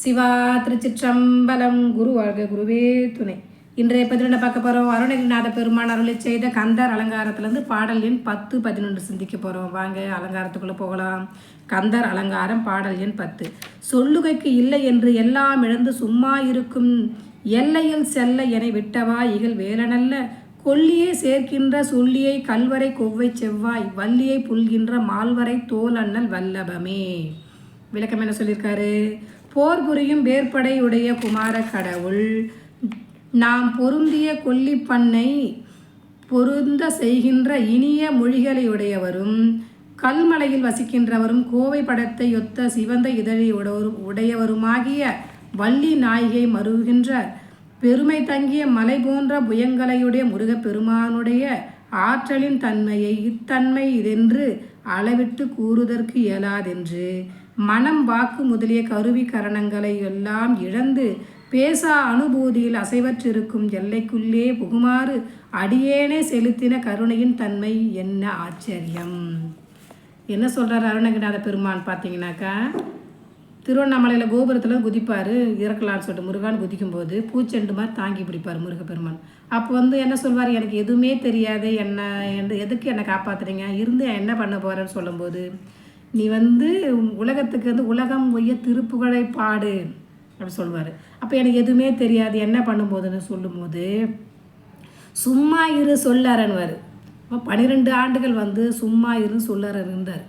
சிவா திருச்சிற்றம்பலம் குரு வாழ்க குருவே துணை. இன்றைய பதினொன்று பார்க்க போகிறோம் அருணகிரிநாத பெருமான் அருளை செய்த கந்தர் அலங்காரத்துலேருந்து பாடல் எண் பத்து பதினொன்று சிந்திக்க போகிறோம் வாங்க அலங்காரத்துக்குள்ளே போகலாம். கந்தர் அலங்காரம் பாடல் எண் பத்து. சொல்லுகைக்கு இல்லை என்று எல்லாம் இழந்து சும்மா இருக்கும். எல்லையில் செல்ல என விட்டவா இகழ் வேலனல்ல. கொல்லியை சேர்க்கின்ற சொல்லியை கல்வரை கொவ்வை செவ்வாய். வள்ளியை புல்கின்ற மால்வரை தோல் அண்ணல் வல்லபமே. விளக்கம் என்ன சொல்லியிருக்காரு? போர் புரியும் வேற்படையுடைய குமார கடவுள் நாம் பொருந்திய கொல்லிப்பண்ணை பொருந்த செய்கின்ற இனிய மொழிகளையுடையவரும் கல்மலையில் வசிக்கின்றவரும் கோவை படத்தை ஒத்த சிவந்த இதழை உடையவருமாகிய வள்ளி நாயகை மருகின்ற பெருமை தங்கிய மலை போன்ற புயங்களையுடைய முருகப்பெருமானுடைய ஆற்றலின் தன்மையை இத்தன்மை இதென்று அளவிட்டு கூறுதற்கு இயலாதென்று மனம் வாக்கு முதலிய கருவி கரணங்களை எல்லாம் இழந்து பேசா அனுபூதியில் அசைவற்றிருக்கும் எல்லைக்குள்ளே புகுமாறு அடியேனே செலுத்தின கருணையின் தன்மை என்ன ஆச்சரியம்? என்ன சொல்கிறார் அருணகிநாத பெருமான் பார்த்தீங்கன்னாக்கா? திருவண்ணாமலையில் கோபுரத்தில் குதிப்பார் இறக்கலான்னு சொல்லிட்டு முருகான் குதிக்கும்போது பூச்செண்டு மாதிரி தாங்கி பிடிப்பார் முருகப்பெருமான். அப்போ வந்து என்ன சொல்வார்? எனக்கு எதுவுமே தெரியாது என்ன என்ன எதுக்கு என்னை காப்பாற்றுறீங்க இருந்து என்ன பண்ண போகிறேன்னு சொல்லும்போது நீ வந்து உலகத்துக்கு வந்து உலகம் ஒய்ய திருப்புகழை பாடு அப்படி சொல்லுவார். அப்போ எனக்கு எதுவுமே தெரியாது என்ன பண்ணும்போதுன்னு சொல்லும்போது சும்மா இரு சொல்லறன்வார் அப்போ பன்னிரெண்டு ஆண்டுகள் வந்து சும்மா இரு சொல்லறன் இருந்தார்.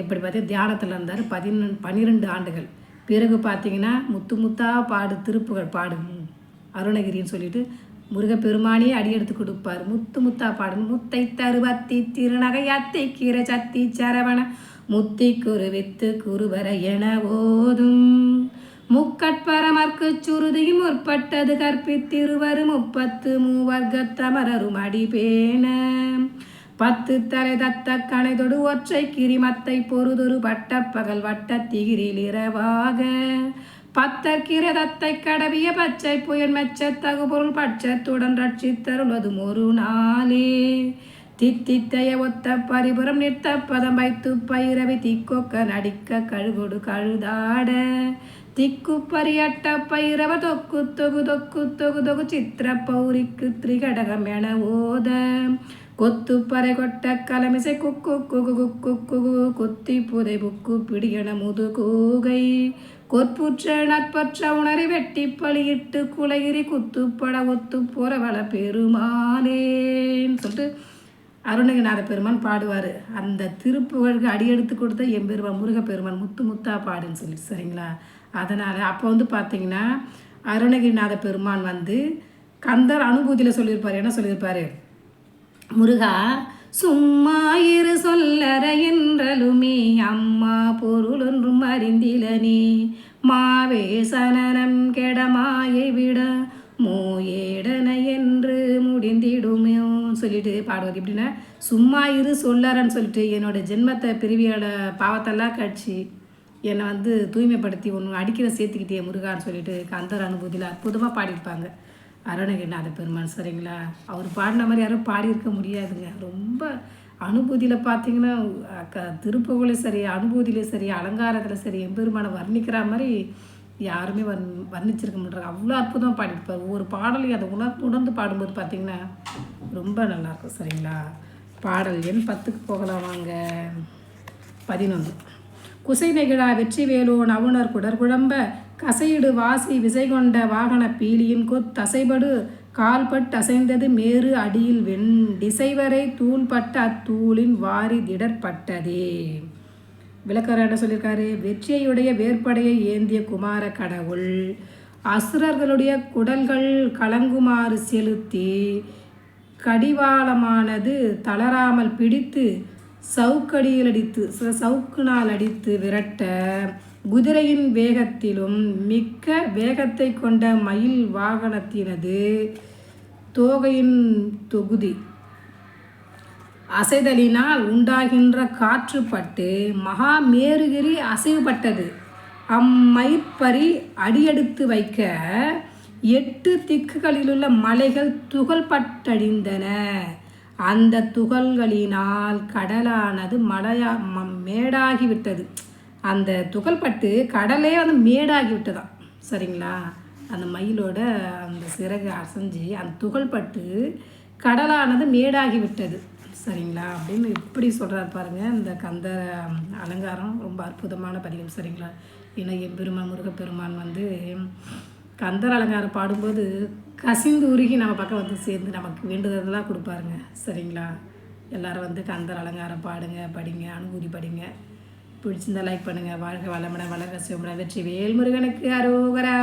எப்படி பார்த்தா தியானத்தில் இருந்தார். பதினொன்று பன்னிரெண்டு ஆண்டுகள். பிறகு பார்த்தீங்கன்னா முத்து முத்தாக பாடு திருப்புகழ் பாடு அருணகிரின்னு சொல்லிட்டு முருகப்பெருமானே அடியெடுத்து கொடுப்பார். முத்து முத்தா பாடு முத்தை தருவத்தி திருநகை அத்தை கீரை சத்தி சரவண முத்தி குரு வித்து குருவர என ஓதும். முக்கட்பரமர்க்கு சுருதியும் முற்பட்டது கற்பித்திருவரு முப்பத்து மூவர்க்கத்தமரரும் அடிபேன. பத்து தலை தத்த கணைதொடு ஒற்றை கிரிமத்தை பொறுதொரு பட்ட பகல் வட்ட திகிரில் இரவாக. பத்தர் கிரதத்தை கடவிய பச்சை புயல் மெச்ச தகுபொருள் பட்சத்துடன் ரட்சித்தருளதும் ஒரு நாளே. தித்தித்தைய ஒத்த பரிபுறம் நிறுத்த பதம் வைத்து பயிரவி திக்கொக்க நடிக்க கழுகொடு கழுதாட. திக்கு பரியட்ட பைரவ தொக்கு தொகு தொக்கு தொகு தொகு சித்திர பௌரிக்கு திரிகடகம் என ஓத. கொத்து பறை கொட்ட கலமிசை குக்கு குகு குக்கு குகு குத்தி புதை புக்கு பிடியன முது கூகை கொற்புற்ற நட்பற்ற உணரி வெட்டி பலியிட்டு குலகிரி குத்துப்பட ஒத்து போறவள பெருமானேன்னு சொல்லிட்டு அருணகிநாத பெருமான் பாடுவார். அந்த திருப்புகழுக்கு அடியெடுத்து கொடுத்த எம்பெருமான் முருகப்பெருமான் முத்து முத்தா பாடுன்னு சொல்லி சரிங்களா? அதனால் அப்போ வந்து பார்த்தீங்கன்னா அருணகிரிநாத பெருமான் வந்து கந்தர் அனுபூதியில் சொல்லியிருப்பார். என்ன சொல்லியிருப்பார்? முருகா சும்மா இரு சொல்லற என்றலுமே அம்மா பொருளொன்றும் அறிந்திலனே மாவேசனம் கெடமாயை விட மோயேடன என்று முடிந்திடுமே சொல்லிட்டு பாடுவது எப்படின்னா சும்மா இரு சொல்லறன்னு சொல்லிட்டு என்னோட ஜென்மத்தை பிரிவியோட பாவத்தெல்லாம் கட்சி என்னை வந்து தூய்மைப்படுத்தி ஒன்று அடிக்கிற சேர்த்துக்கிட்டே முருகான்னு சொல்லிட்டு கந்தர் அனுபூதியில் அற்புதமாக பாடியிருப்பாங்க. அருணகிரிநாத பெருமான் சரிங்களா? அவர் பாடின மாதிரி யாரும் பாடியிருக்க முடியாதுங்க. ரொம்ப அனுபூதியில் பார்த்தீங்கன்னா க திருப்புகளையும் சரி அனுபூதியிலையும் சரி அலங்காரத்தில் சரி எம்பெருமானை வர்ணிக்கிற மாதிரி யாருமே வர்ண் வர்ணிச்சிருக்க முடியாது அவ்வளோ அற்புதமாக பாடியிருப்பார். ஒவ்வொரு பாடலையும் அதை உணர்ந்து உணர்ந்து பாடும்போது பார்த்தீங்கன்னா ரொம்ப நல்லாயிருக்கும் சரிங்களா? பாடல் எண் பத்துக்கு போகலாம் வாங்க. பதினொன்று. குசை நெகிழா வெற்றி வேலோன் அவுணர் குடற்குழம்ப கசையிடு வாசி விசை கொண்ட வாகன பீலியின் கொத்தசைபடு கால்பட்டு அசைந்தது மேறு அடியில் வெண் திசைவரை தூள்பட்ட அத்தூளின் வாரி திடற்பட்டதே. விளக்கர் என்ன சொல்லியிருக்காரு? வெற்றியையுடைய வேற்படையை ஏந்திய குமார கடவுள் அசுரர்களுடைய குடல்கள் கலங்குமாறு செலுத்தி கடிவாளமானது தளராமல் பிடித்து சவுக்கடியில் அடித்து சவுக்குனால் அடித்து விரட்ட குதிரையின் வேகத்திலும் மிக்க வேகத்தை கொண்ட மயில் வாகனத்தினது தோகையின் தொகுதி. அசைதலினால் உண்டாகின்ற காற்றுப்பட்டு மகா மேருகிரி அசைவுபட்டது. அம்மயிற்பறி அடியெடுத்து வைக்க எட்டு திக்குகளிலுள்ள மலைகள் துகள்பட்டழிந்தன அந்த துகள்களினால் கடலானது மலையா மேடாகிவிட்டது. அந்த துகள்பட்டு கடலே வந்து மேடாகிவிட்டதாம். சரிங்களா? அந்த மயிலோட அந்த சிறகு அசைஞ்சு அந்த துகள்பட்டு கடலானது மேடாகி விட்டது சரிங்களா? அப்படின்னு இப்படி சொல்கிறார் பாருங்கள் இந்த கந்த அலங்காரம் ரொம்ப அற்புதமான பதிகம். சரிங்களா? ஏன்னா எம்பெருமான் முருகப்பெருமான் வந்து கந்தர் அலங்காரம் பாடும்போது கசிந்து உருகி நம்ம பக்கம் வந்து சேர்ந்து நமக்கு வேண்டுதலாம் கொடுப்பாருங்க. சரிங்களா? எல்லாரும் வந்து கந்தர் அலங்காரம் பாடுங்க படிங்க அனுகூரி படிங்க. பிடிச்சிருந்தா லைக் பண்ணுங்கள் வாழ்க வளமுடன் வளர்க சிவமுடன். வெற்றி வேல்முருகனுக்கு அரோகரா.